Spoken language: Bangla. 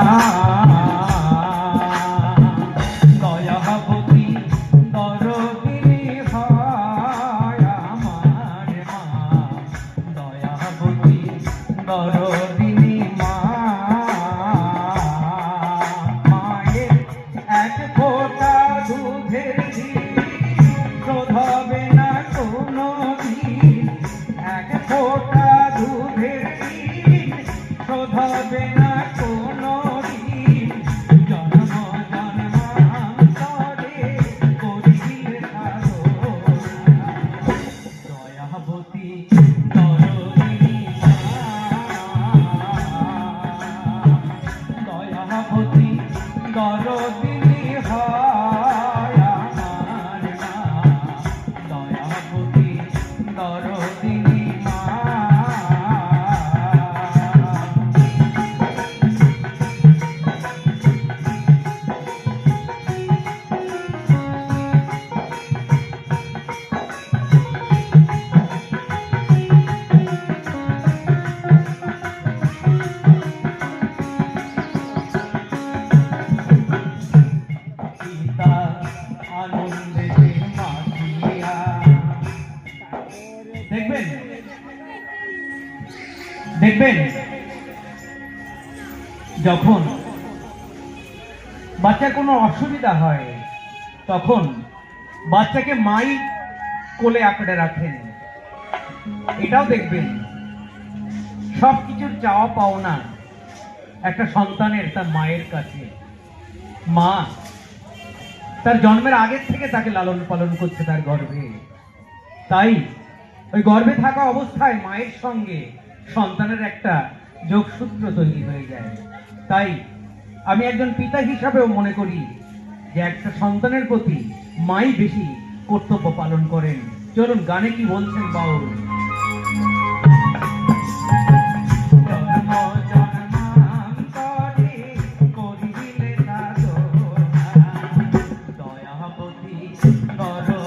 Ah. দয়াবতী দরদিনী দেখবেন, যখন বাচ্চার কোনো অসুবিধা হয়, তখন বাচ্চাকে মাই কোলে আঁকড়ে রাখেন। এটাও দেখবেন সব কিছুর চাওয়া পাওনা একটা সন্তানের তার মায়ের কাছে। মা তার জন্মের আগের থেকে তাকে লালন পালন করছে তার গর্ভে। তাই ওই গর্ভে থাকা অবস্থায় মায়ের সঙ্গে সন্তানের একটা যোগসূত্র তৈরি হয়ে যায়। তাই আমি একজন পিতা হিসাবেও মনে করি যে একটা সন্তানের প্রতি মাই বেশি কর্তব্য পালন করেন। চলুন, গানে কি বলছেন বাউল? জন্ম